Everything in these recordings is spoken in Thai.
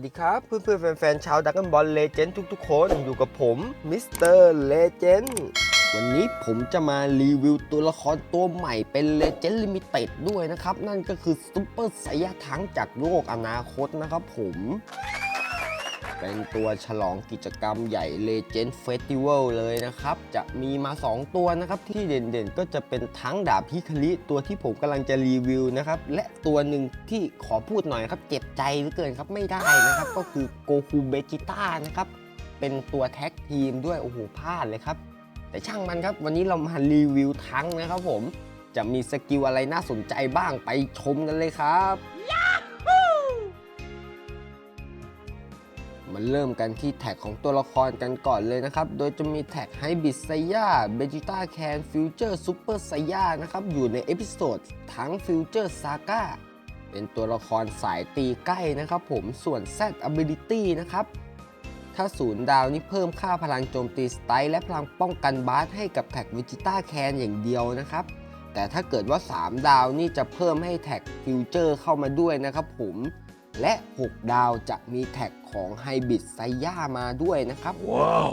วัสดีครับ เพื่อนๆแฟนๆชาวดักกันบอลเลเจนด์ทุกๆ คนอยู่กับผมมิสเตอร์เลเจนด์วันนี้ผมจะมารีวิวตัวละครตัวใหม่เป็นเลเจนด์ลิมิเต็ดด้วยนะครับ นั่นก็คือซุปเปอร์ไซยาทั้งจากโลกอนาคตนะครับผม เป็นตัวฉลองกิจกรรมใหญ่ Legend Festival เลยนะครับ จะมีมา 2 ตัวนะครับที่เด่นๆ ก็จะเป็นทั้งดาบฮิคาริตัวที่ผมกำลังจะรีวิวนะครับ และตัวหนึ่งที่ขอพูดหน่อยครับ เจ็บใจเหลือเกินครับไม่ได้นะครับ ก็คือโกคูเบจิต้านะครับ เป็นตัวแท็กทีมด้วย โอ้โหพลาดเลยครับ แต่ช่างมันครับ วันนี้เรามารีวิวทั้งนะครับผมจะมีสกิลอะไรน่าสนใจบ้างไปชมกันเลยครับ มาเริ่มกันที่แท็กของตัวละครกันก่อนเลยนะครับ โดยจะมีแท็กไฮบิ s ไซยาเบจิต้าแคนฟิวเจอร์ซูเปอร์ไซยานะครับ อยู่ในเอพิโซดทั้งฟิวเจอร์ซาก้าเป็นตัวละครสายตีใกล้นะครับผมส่วน Z Ability นะครับ ถ้าศูนย์ดาวนี่เพิ่มค่าพลังโจมตีสไตล์และพลังป้องกันบาสให้กับแท็กเวจิต้าแคนอย่างเดียวนะครับ แต่ถ้าเกิดว่า 3 ดาวนี่จะเพิ่มให้แท็กฟิวเจอร์เข้ามาด้วยนะครับผม และ 6 ดาวจะมีแท็กของไฮบิ s ไซย่ามาด้วยนะครับ ว้าว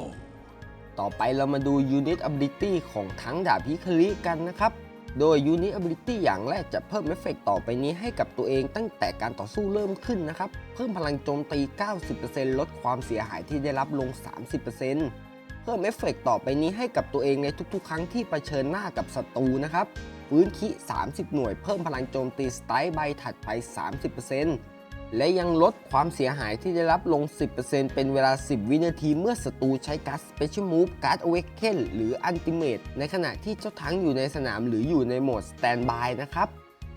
ต่อไปเรามาดู Unit Ability ของทั้งดาบฮิคาริกันนะครับ โดย Unit Ability อย่างแรกจะเพิ่มเอฟเฟกต์ต่อไปนี้ให้กับตัวเองตั้งแต่การต่อสู้เริ่มขึ้นนะครับ เพิ่มพลังโจมตี 90%ลดความเสียหายที่ได้รับลง 30%เพิ่มเอฟเฟกต์ต่อไปนี้ให้กับตัวเองในทุกๆ ครั้งที่เผชิญหน้ากับศัตรูนะครับฟื้นคิ 30 หน่วย เพิ่มพลังโจมตีสไตล์ใบถัดไป 30% และยังลดความเสียหายที่ได้รับลง 10%เป็นเวลา 10 วินาทีเมื่อศัตรูใช้การ์ด Special Move การ์ด Awaken หรือ Ultimate ในขณะที่เจ้าทั้งอยู่ในสนามหรืออยู่ในโหมด Standby นะครับ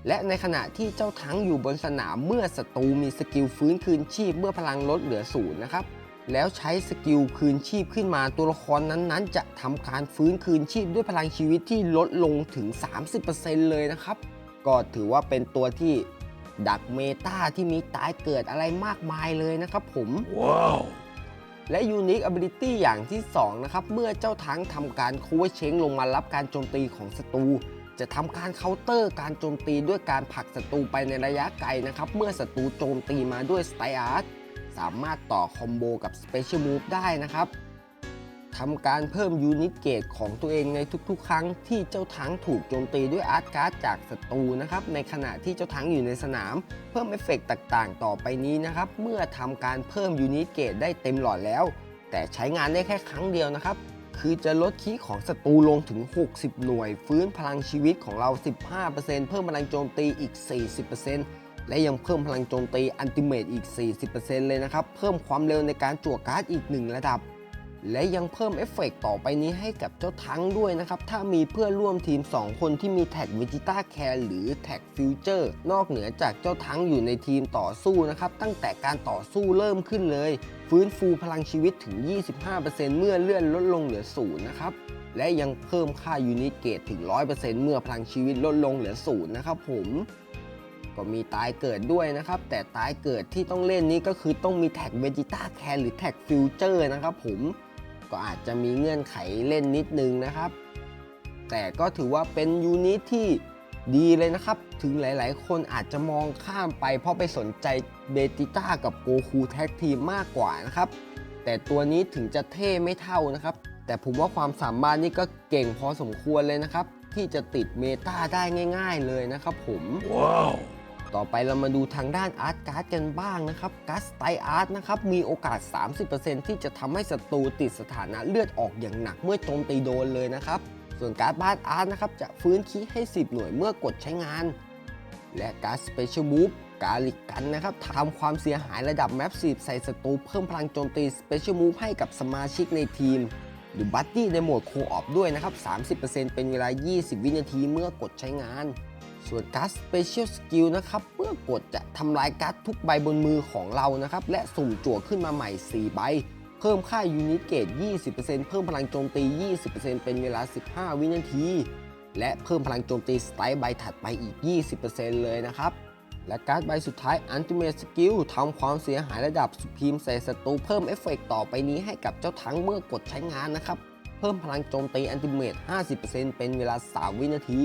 และในขณะที่เจ้าทั้งอยู่บนสนามเมื่อศัตรูมีสกิลฟื้นคืนชีพเมื่อพลังลดเหลือศูนย์นะครับแล้วใช้สกิลคืนชีพขึ้นมาตัวละครนั้นๆ จะทำการฟื้นคืนชีพด้วยพลังชีวิตที่ลดลงถึง 30%เลยนะครับ ก็ถือว่าเป็นตัวที่ ดักเมตาที่มีตายเกิดอะไรมากมายเลยนะครับผม ว้าว และ Unique Ability อย่างที่ 2 นะครับ เมื่อเจ้าทั้งทำการคูเวเชงลงมารับการโจมตีของศัตรูจะทำการเคาน์เตอร์การโจมตีด้วยการผลักศัตรูไปในระยะไกลนะครับ เมื่อศัตรูโจมตีมาด้วยสไตอาร์ตสามารถต่อคอมโบกับ Special Move ได้นะครับ ทำการเพิ่มยูนิตเกตของตัวเองในทุกๆ ครั้งที่เจ้าทั้งถูกโจมตีด้วยอาร์ตการ์ดจากศัตรูนะครับในขณะที่เจ้าทั้งอยู่ในสนาม เพิ่มเอฟเฟกต์ต่างๆ ต่อไปนี้นะครับเมื่อทำการเพิ่มยูนิตเกตได้เต็มหลอดแล้ว แต่ใช้งานได้แค่ครั้งเดียวนะครับคือจะลดคีย์ของศัตรูลงถึง 60 หน่วย ฟื้นพลังชีวิตของเรา 15%เพิ่มพลังโจมตีอีก 40%และยังเพิ่มพลังโจมตีอันติเมตอีก 40%เลยนะครับ เพิ่มความเร็วในการจั่วการ์ดอีก 1 ระดับ และยังเพิ่มเอฟเฟกต์ต่อไปนี้ให้กับเจ้าทั้งด้วยนะครับ ถ้ามีเพื่อนร่วมทีม 2 คนที่มีแท็กวิจิต้าแคร์หรือแท็กฟิวเจอร์นอกเหนือจากเจ้าทั้งอยู่ในทีมต่อสู้นะครับ ตั้งแต่การต่อสู้เริ่มขึ้นเลย ฟื้นฟูพลังชีวิตถึง 25%เมื่อเลื่อนลดลงเหลือศูนย์นะครับและยังเพิ่มค่ายูนิตเกตถึง 100%เมื่อพลังชีวิตลดลงเหลือศูนย์นะครับผมก็มีตายเกิดด้วยนะครับ แต่ตายเกิดที่ต้องเล่นนี้ก็คือต้องมีแท็กเวจิต้าแคร์หรือแท็กฟิวเจอร์นะครับผม ก็อาจจะมีเงื่อนไขเล่นนิดนึงนะครับ แต่ก็ถือว่าเป็นยูนิตที่ดีเลยนะครับ ถึงหลายๆ คนอาจจะมองข้ามไป เพราะไปสนใจเบติต้ากับโกคูแท็กทีมมากกว่านะครับ แต่ตัวนี้ถึงจะเท่ไม่เท่านะครับ แต่ผมว่าความสามารถนี่ก็เก่งพอสมควรเลยนะครับ ที่จะติดเมตาได้ง่าย ๆ เลยนะครับผม ว้าว ต่อไปเรามาดูทางด้านอาร์ตการ์ดกันบ้างนะครับการ์ดสไตล์อาร์ตนะครับมีโอกาส 30%ที่จะทำให้ศัตรูติดสถานะเลือดออกอย่างหนักเมื่อโจมตีโดนเลยนะครับ ส่วนการ์ดบ้านอาร์ตนะครับจะฟื้นคีให้ 10 หน่วยเมื่อกดใช้งาน และการ์ดสเปเชียลบูฟกาลิกันนะครับทำความเสียหายระดับแมปซีใส่ศัตรูเพิ่มพลังโจมตีสเปเชียลมูฟให้กับสมาชิกในทีม หรือบัตตี้ในโหมดโคออฟด้วยนะครับ 30%เป็นเวลา 20 วินาทีเมื่อกดใช้งาน ส่วนการ์ด Special Skill นะครับเมื่อกดจะทำลายการ์ดทุกใบบนมือของเรานะครับ และสุ่มจั่วขึ้นมาใหม่ 4 ใบ เพิ่มค่ายูนิตเกต 20%เพิ่มพลังโจมตี 20%เป็นเวลา 15 วินาที และเพิ่มพลังโจมตีสไตล์ใบถัดไปอีก 20%เลยนะครับและการ์ดใบสุดท้าย Ultimate Skill ทำความเสียหายระดับสุพีมใส่ศัตรูเพิ่มเอฟเฟกต์ต่อไปนี้ให้กับเจ้าทั้งเมื่อกดใช้งานนะครับ เพิ่มพลังโจมตีอันติเมต50%เป็นเวลา 3 วินาที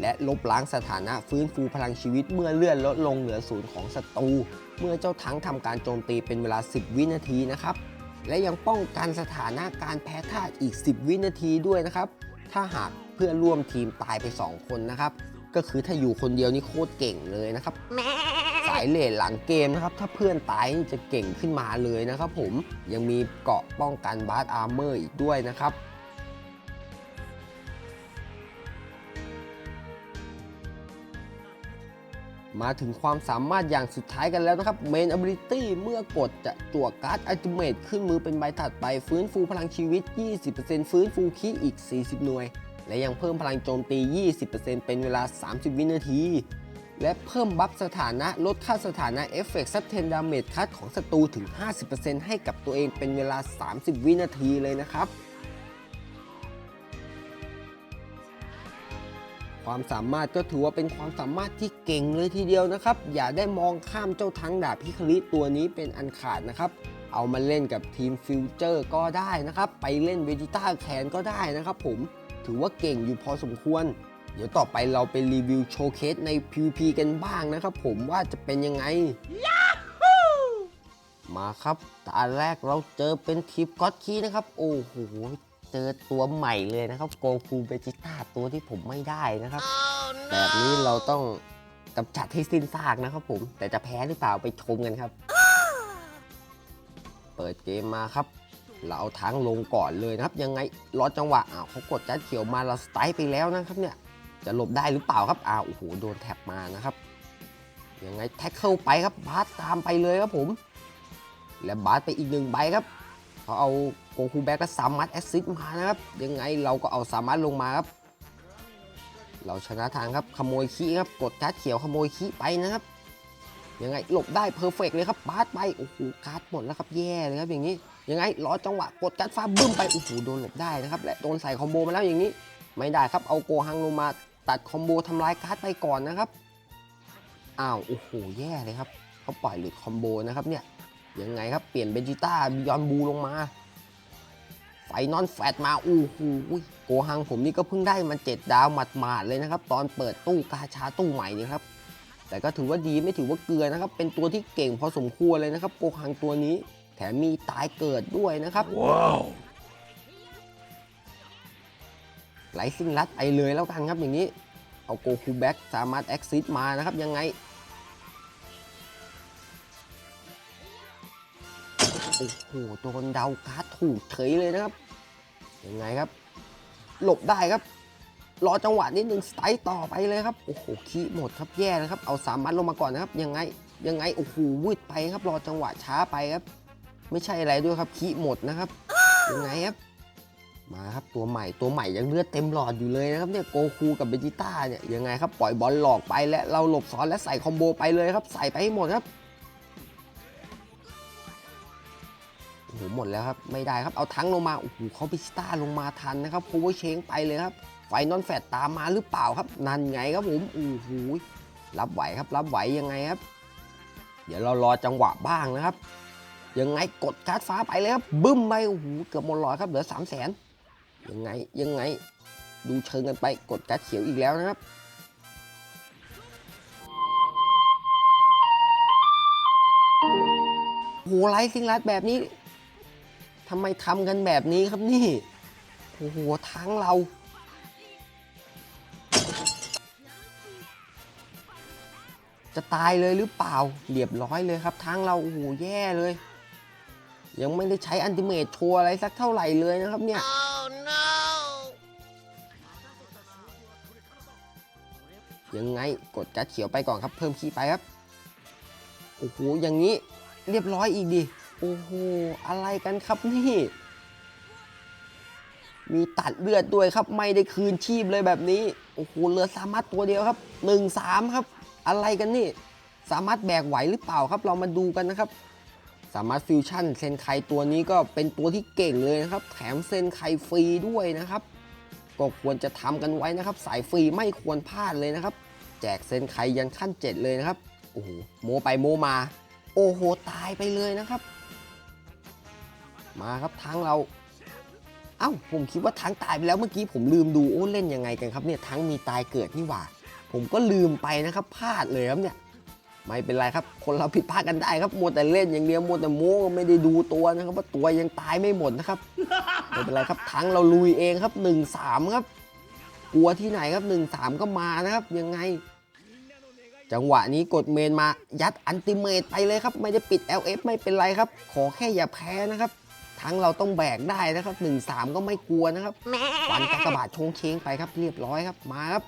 และลบล้างสถานะฟื้นฟูพลังชีวิตเมื่อเลื่อนลดลงเหลือศูนย์ของศัตรู เมื่อเจ้าทั้งทำการโจมตีเป็นเวลา 10 วินาทีนะครับ และยังป้องกันสถานะการแพ้ธาตุอีก 10 วินาทีด้วยนะครับ ถ้าหากเพื่อนร่วมทีมตายไป 2 คนนะครับก็คือถ้าอยู่คนเดียวนี่โคตรเก่งเลยนะครับ สายเลนหลังเกมนะครับ ถ้าเพื่อนตายนี่จะเก่งขึ้นมาเลยนะครับผมยังมีเกาะป้องกันบาร์อาร์เมอร์อีกด้วยนะครับ มาถึงความสามารถอย่างสุดท้ายกันแล้วนะครับ Main Ability เมื่อกดจะจั่วการ์ด Ultimate ขึ้นมือเป็นใบถัดไปฟื้นฟูพลังชีวิต 20%ฟื้นฟูคีอีก 40 หน่วย และยังเพิ่มพลังโจมตี 20%เป็นเวลา 30 วินาที และเพิ่มบัฟสถานะลดค่าสถานะเอฟเฟกต์ซับเทนดาเมจคัดของศัตรูถึง 50%ให้กับตัวเองเป็นเวลา 30 วินาทีเลยนะครับ ความสามารถก็ถือว่าเป็นความสามารถที่เก่งเลยทีเดียวนะครับ อย่าได้มองข้ามเจ้าทั้งดาบพิคลิตัวนี้เป็นอันขาดนะครับ เอามาเล่นกับทีมฟิวเจอร์ก็ได้นะครับ ไปเล่นเวจิต้าแคนก็ได้นะครับผมถือว่าเก่งอยู่พอสมควร เดี๋ยวต่อไปเราไปรีวิวโชว์เคสใน PVP กันบ้างนะครับผมว่าจะเป็นยังไง มาครับตาแรกเราเจอเป็นทีมก็อตคีนะครับ โอ้โห เจอตัวใหม่เลยนะครับโกคูเบจิต้าตัวที่ผมไม่ได้นะครับแบบนี้เราต้องกำจัดให้สิ้นซากนะครับผม แต่จะแพ้หรือเปล่าไปชมกันครับ เปิดเกมมาครับ เราเอาทั้งลงก่อนเลยนะครับ ยังไงรอจังหวะอ้าวเขากดจัดเขียวมาเราสไตล์ไปแล้วนะครับเนี่ยจะหลบได้หรือเปล่าครับอ้าวโอ้โหโดนแท็บมานะครับยังไงแท็กเข้าไปครับบาสตามไปเลยครับผม และบาสไปอีกหนึ่งใบครับเขาเอา โกคูแบ็กและสามัดแอสซิดมานะครับ ยังไงเราก็เอาสามัดลงมาครับ เราชนะทางครับ ขโมยขี้ครับ กดการ์ดเขียวขโมยขี้ไปนะครับ ยังไงหลบได้เพอร์เฟกเลยครับบาสไป โอ้โหการ์ดหมดแล้วครับ แย่เลยครับอย่างนี้ ยังไงรอจังหวะกดการ์ดฟ้าบึ้มไป โอ้โหโดนหลบได้นะครับ และโดนใส่คอมโบมาแล้วอย่างนี้ ไม่ได้ครับ เอาโกฮังลงมาตัดคอมโบทำลายการ์ดไปก่อนนะครับ อ้าว โอ้โห แย่เลยครับเขาปล่อยหลุดคอมโบนะครับเนี่ยยังไงครับ เปลี่ยนเบนจิต้าบิยอนบูลงมา ไฟนอนแฟตมาอู้หูยโกฮังผมนี่ก็เพิ่งได้มาเจ็ดดาวหมาดๆเลยนะครับ ตอนเปิดตู้กาชาตู้ใหม่นี่ครับ แต่ก็ถือว่าดีไม่ถือว่าเกลือนะครับ เป็นตัวที่เก่งพอสมควรเลยนะครับ โกฮังตัวนี้ แถมมีตายเกิดด้วยนะครับ Wow. ไหลซิงลัดไปเลยแล้วกันครับอย่างนี้ เอาโกคูแบ็กสามารถแอคซิสมานะครับยังไง โอ้โหโดนเดาการ์ดถูกเฉยเลยนะครับยังไงครับ หลบได้ครับ รอจังหวะนิดนึงสไตล์ต่อไปเลยครับโอ้โหขี้หมดครับแย่นะครับ เอาสามมัดลงมาก่อนนะครับยังไงยังไงโอ้โหวืดไปครับ รอจังหวะช้าไปครับ ไม่ใช่อะไรด้วยครับขี้หมดนะครับยังไงครับมาครับตัวใหม่ตัวใหม่ยังเลือดเต็มหลอดอยู่เลยนะครับเนี่ยโกคูกับเบจิต้าเนี่ยยังไงครับปล่อยบอลหลอกไปและเราหลบซ้อนและใส่คอมโบไปเลยครับใส่ไปให้หมดครับ หหมดแล้วครับ ไม่ได้ครับ เอาทั้งลงมา โอ้โหเขาเบจิต้าลงมาทันนะครับโคเวอร์เชงไปเลยครับ ไฟนอนแฟตตามมาหรือเปล่าครับ นั่นไงครับผมโอ้โหรับไหวครับ รับไหวยังไงครับ เดี๋ยวเรารอจังหวะบ้างนะครับ ยังไงกดการ์ดฟ้าไปเลยครับ บึ้มไป โอ้โห เกือบหมดหลอดครับ เหลือสามแสนยังไง ยังไง ดูเชิงกันไป กดการ์ดเขียวอีกแล้วนะครับโหไลท์ซิงลัดแบบนี้ ทำไมทำกันแบบนี้ครับนี่ โอ้โหทั้งเรา จะตายเลยหรือเปล่าเรียบร้อยเลยครับทั้งเรา โอ้โห แย่เลย ยังไม่ได้ใช้อันติเมทโชว์อะไรสักเท่าไหร่เลยนะครับเนี่ย Oh no. ยังไงกดการ์ดเขียวไปก่อนครับ เพิ่มคีย์ไปครับ โอ้โห อย่างนี้เรียบร้อยอีกดิ โอ้โห อะไรกันครับนี่ มีตัดเลือดด้วยครับ ไม่ได้คืนชีพเลยแบบนี้ โอ้โห เหลือสามารถตัวเดียวครับ1 3ครับ อะไรกันนี่ สามารถแบกไหวหรือเปล่าครับ เรามาดูกันนะครับ สามารถฟิวชั่นเซนไคตัวนี้ก็เป็นตัวที่เก่งเลยนะครับ แถมเซนไคฟรีด้วยนะครับก็ควรจะทำกันไว้นะครับ สายฟรีไม่ควรพลาดเลยนะครับ แจกเซนไคยันขั้น 7 เลยนะครับ โอ้โหโมไปโมมา โอ้โห ตายไปเลยนะครับ มาครับทางเรา เอ้าผมคิดว่าทั้งตายไปแล้วเมื่อกี้ผมลืมดูโอ้เล่นยังไงกันครับเนี่ยทั้งมีตายเกิดนี่หว่า ผมก็ลืมไปนะครับพลาดเลยครับเนี่ยไม่เป็นไรครับ คนเราผิดพลาดกันได้ครับมัวแต่เล่นอย่างเดียวมัวแต่โม้ไม่ได้ดูตัวนะครับว่าตัวยังตายไม่หมดนะครับไม่เป็นไรครับทั้งเราลุยเองครับ 1-3 ครับ กลัวที่ไหนครับ 1-3 ก็มานะครับ ยังไง จังหวะนี้กดเมนมายัดอันติเมตไปเลยครับ ไม่ได้ปิด LF ไม่เป็นไรครับ ขอแค่อย่าแพ้นะครับ ทั้งเราต้องแบกได้นะครับ1-3ก็ไม่กลัวนะครับฟันกากบาทชงเชงไปครับเรียบร้อยครับมาครับ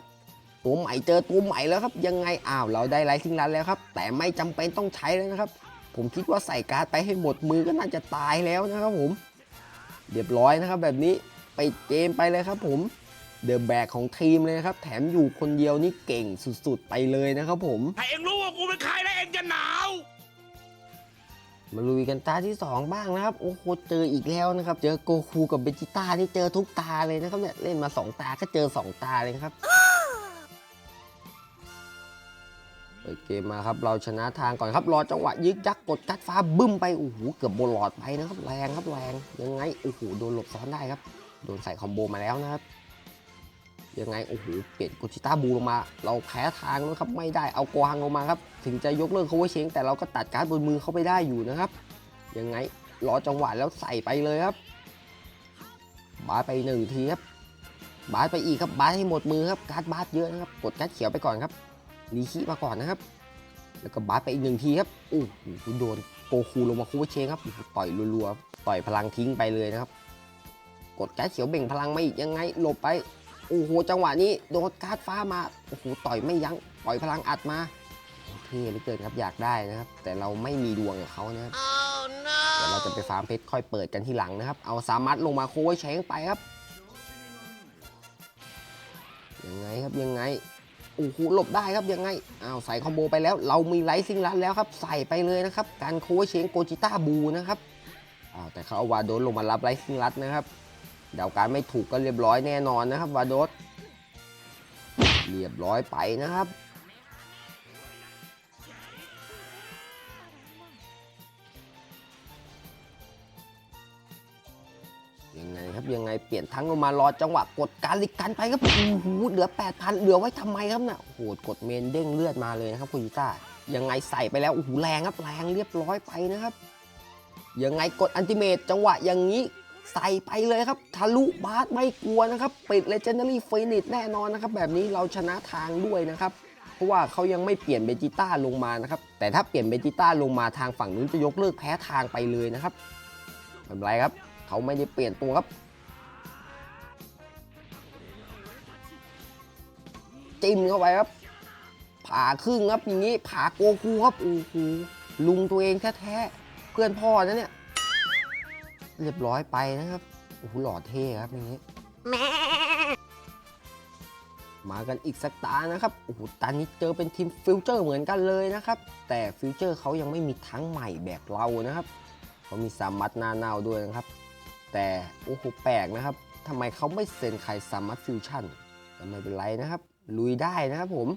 ตัวใหม่เจอตัวใหม่แล้วครับยังไงอ้าวเราได้ไลท์ทิ้งรันแล้วครับ แต่ไม่จำเป็นต้องใช้แล้วนะครับ ผมคิดว่าใส่การ์ดไปให้หมดมือก็น่าจะตายแล้วนะครับผมเรียบร้อยนะครับ แบบนี้ไปเกมไปเลยครับ ผมเดอะแบกของทีมเลยนะครับ แถมอยู่คนเดียวนี่เก่งสุดๆไปเลยนะครับผมถ้าเองรู้ว่ากูเป็นใครแล้วเองจะหนาว มาลุยกันตาที่ 2 บ้างนะครับ โอ้โหเจออีกแล้วนะครับ เจอโกคูกับเบจิต้าที่เจอทุกตาเลยนะครับเนี่ยเล่นมา 2 ตาก็เจอ 2 ตาเลยครับเปิดเกมมาครับเราชนะทางก่อนครับรอจังหวะยึกยักกดกัดฟ้าบึ้มไปโอ้โหเกือบโบลอดไปนะครับแรงครับแรงยังไงโอ้โหโดนหลบซ้อนได้ครับโดนใส่คอมโบมาแล้วนะครับ ยังไง โอ้โห เปลี่ยนกุชิต้าบูลงมา เราแพ้ทางแล้วครับ ไม่ได้เอากฮังลงมาครับ ถึงจะยกเลิกเขาไว้เชงแต่เราก็ตัดการ์ดบนมือเขาไปได้อยู่นะครับ ยังไงรอจังหวะแล้วใส่ไปเลยครับ บาสไปหนึ่งทีครับ บาสไปอีกครับ บาสให้หมดมือครับ การ์ดบาสเยอะนะครับ กดการ์ดเขียวไปก่อนครับรีคีมาก่อนนะครับ แล้วก็บาสไปอีกหนึ่งทีครับ โอ้โหโดนโกคูลงมาคูเวเชงครับ ต่อยรัวๆ ต่อยพลังทิ้งไปเลยนะครับ กดการ์ดเขียวเบ่งพลังมาอีกยังไงหลบไป โอ้โหจังหวะนี้โดนการ์ดฟ้ามาโอ้โหต่อยไม่ยั้งปล่อยพลังอัดมาเท่เหลือเกินครับอยากได้นะครับ แต่เราไม่มีดวงกับเขานะครับเดี๋ยวเราจะไปฟาร์มเพชรค่อยเปิดกันที่หลังนะครับ เอาสามัดลงมาโค้ยแชงไปครับยังไงครับยังไงโอ้โหหลบได้ครับยังไงอ้าวใส่คอมโบไปแล้ว เรามีไลท์ซิงลันแล้วครับ ใส่ไปเลยนะครับ การโค้ยเชงโกจิต้าบูนะครับอ้าวแต่เขาเอาวาโดนลงมารับไลท์ซิงลัดนะครับ เดาการไม่ถูกก็เรียบร้อยแน่นอนนะครับวาโดสเรียบร้อยไปนะครับยังไงครับยังไงเปลี่ยนทั้งลงมารอจังหวะกดการลิกกันไปครับโอ้โหเหลือ 8,000 เหลือไว้ทำไมครับน่ะโอ้โหกดเมนเด้งเลือดมาเลยนะครับคุณยิต้ายังไงใส่ไปแล้วโอ้โหแรงครับแรงเรียบร้อยไปนะครับ ยังไงกดอันติเมตจังหวะอย่างนี้ ใส่ไปเลยครับ ทะลุบาสไม่กลัวนะครับ ปิดเลเจนดารี่ฟินิชแน่นอนนะครับ แบบนี้เราชนะทางด้วยนะครับ เพราะว่าเขายังไม่เปลี่ยนเบจิต้าลงมานะครับ แต่ถ้าเปลี่ยนเบจิต้าลงมาทางฝั่งนู้นจะยกเลิกแพ้ทางไปเลยนะครับไม่เป็นไรครับ เขาไม่ได้เปลี่ยนตัวครับจิ้มเข้าไปครับ ผ่าครึ่งครับอย่างนี้ผ่าโกคูครับโอ้โหลุงตัวเองแท้ๆเพื่อนพ่อนะเนี่ย เรียบร้อยไปนะครับ โอ้โหหล่อเท่ครับอย่างนี้ มากันอีกสักตานะครับ โอ้โห ตานี้เจอเป็นทีมฟิวเจอร์เหมือนกันเลยนะครับ แต่ฟิวเจอร์เขายังไม่มีทั้งใหม่แบบเรานะครับ เขามีสามัดหน้าเน่าด้วยนะครับ แต่โอ้โหแปลกนะครับทำไมเขาไม่เซ็นใครสามัดฟิวชั่นก็ไม่เป็นไรนะครับ ลุยได้นะครับผม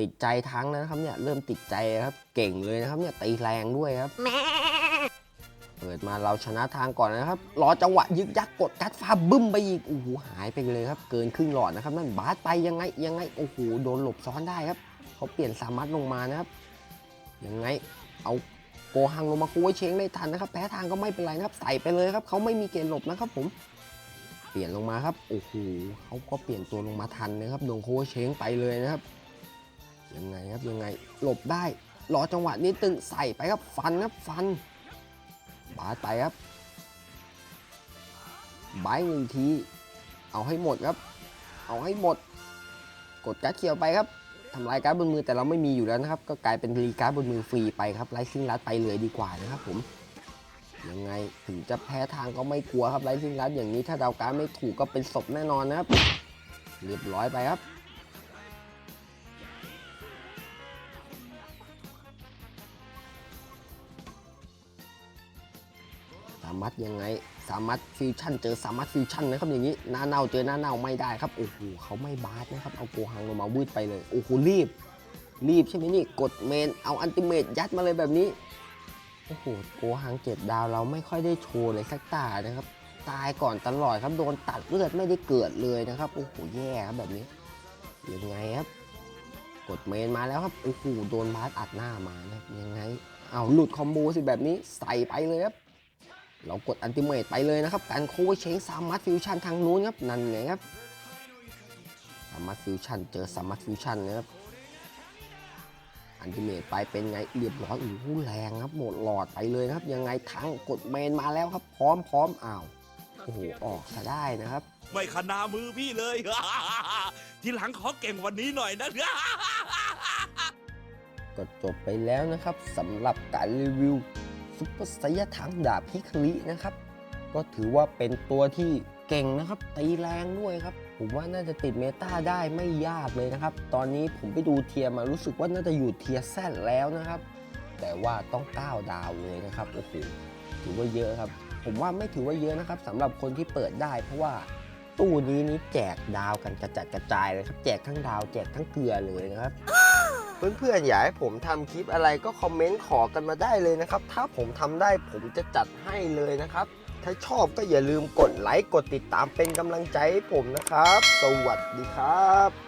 ติดใจทั้งนะครับเนี่ย เริ่มติดใจครับ เก่งเลยนะครับเนี่ยตีแรงด้วยครับ ปิดมาเราชนะทางก่อนนะครับ รอจังหวะยึกยักกดกัดฟ้าบึ้มไปอีกโอ้โหหายไปเลยครับ เกินครึ่งหลอดนะครับนั่นบาสไปยังไงยังไงโอ้โหโดนหลบซ้อนได้ครับเขาเปลี่ยนสามัดลงมานะครับยังไงเอาโกหังลงมาคุยเชงได้ทันนะครับ แพ้ทางก็ไม่เป็นไรนะครับ ใส่ไปเลยครับเขาไม่มีเกณฑ์หลบนะครับผมเปลี่ยนลงมาครับโอ้โหเขาก็เปลี่ยนตัวลงมาทันนะครับโดนโคเชงไปเลยนะครับยังไงครับยังไงหลบได้รอจังหวะนี้ตึงใส่ไปครับฟันครับฟัน บาสไปครับบายหนึ่งที เอาให้หมดครับ เอาให้หมด กดการ์ดเขียวไปครับทำลายการ์ดบนมือแต่เราไม่มีอยู่แล้วนะครับ ก็กลายเป็นรีการ์ดบนมือฟรีไปครับไลซิงรัดไปเลยดีกว่านะครับผมยังไงถึงจะแพ้ทางก็ไม่กลัวครับไลซิงรัดอย่างนี้ถ้าเดาการ์ดไม่ถูกก็เป็นศพแน่นอนนะครับเรียบร้อยไปครับ มัดยังไง สามัดฟิวชั่นเจอสามัดฟิวชั่นนะครับอย่างนี้หน้าเน่าเจอหน้าเน่าไม่ได้ครับโอ้โหเขาไม่บาสนะครับเอาโกหังลงมาวืดไปเลยโอ้โหรีบ รีบใช่ไหมนี่กดเมนเอาอันติเมตยัดมาเลยแบบนี้โอ้โหโกหังเจ็ดดาวเราไม่ค่อยได้โชว์เลยสักตานะครับตายก่อนตลอดครับโดนตัดเลือดไม่ได้เกิดเลยนะครับโอ้โหแย่ครับแบบนี้ยังไงครับกดเมนมาแล้วครับโอ้โหโดนบาสอัดหน้ามานะยังไงเอาหลุดคอมโบสิแบบนี้ใส่ไปเลยครับ เรากดอันติเมตไปเลยนะครับ การโค้ชเชงสามัดฟิวชั่นทางนู้นครับ นั่นไงครับสามัดฟิวชั่นเจอสามัดฟิวชั่นนะครับ อันติเมตไปเป็นไงเรียบร้อยโอ้โหแรงครับ หมดหลอดไปเลยนะครับ ยังไงทั้งกดเมนมาแล้วครับ พร้อมพร้อมอ้าวโอ้โหออกซะได้นะครับ ไม่ขนามือพี่เลย ทีหลังขอเก่งกวันนี้หน่อยนะก็จบไปแล้วนะครับสำหรับการรีวิว ซุปเปอร์ไซยถังดาบฮิคารินะครับ ก็ถือว่าเป็นตัวที่เก่งนะครับ ตีแรงด้วยครับ ผมว่าน่าจะติดเมตาได้ไม่ยากเลยนะครับ ตอนนี้ผมไปดูเทียร์มารู้สึกว่าน่าจะอยู่เทียร์แซดแล้วนะครับ แต่ว่าต้อง9ดาวเลยนะครับโอ้โหถือว่าเยอะครับ ผมว่าไม่ถือว่าเยอะนะครับสำหรับคนที่เปิดได้ เพราะว่าตู้นี้นี้แจกดาวกันกระจัดกระจายเลยครับ แจกทั้งดาวแจกทั้งเกลือเลยนะครับ เพื่อนๆอยากให้ผมทำคลิปอะไรก็คอมเมนต์ขอกันมาได้เลยนะครับ ถ้าผมทำได้ผมจะจัดให้เลยนะครับ ถ้าชอบก็อย่าลืมกดไลค์กดติดตามเป็นกำลังใจให้ผมนะครับ สวัสดีครับ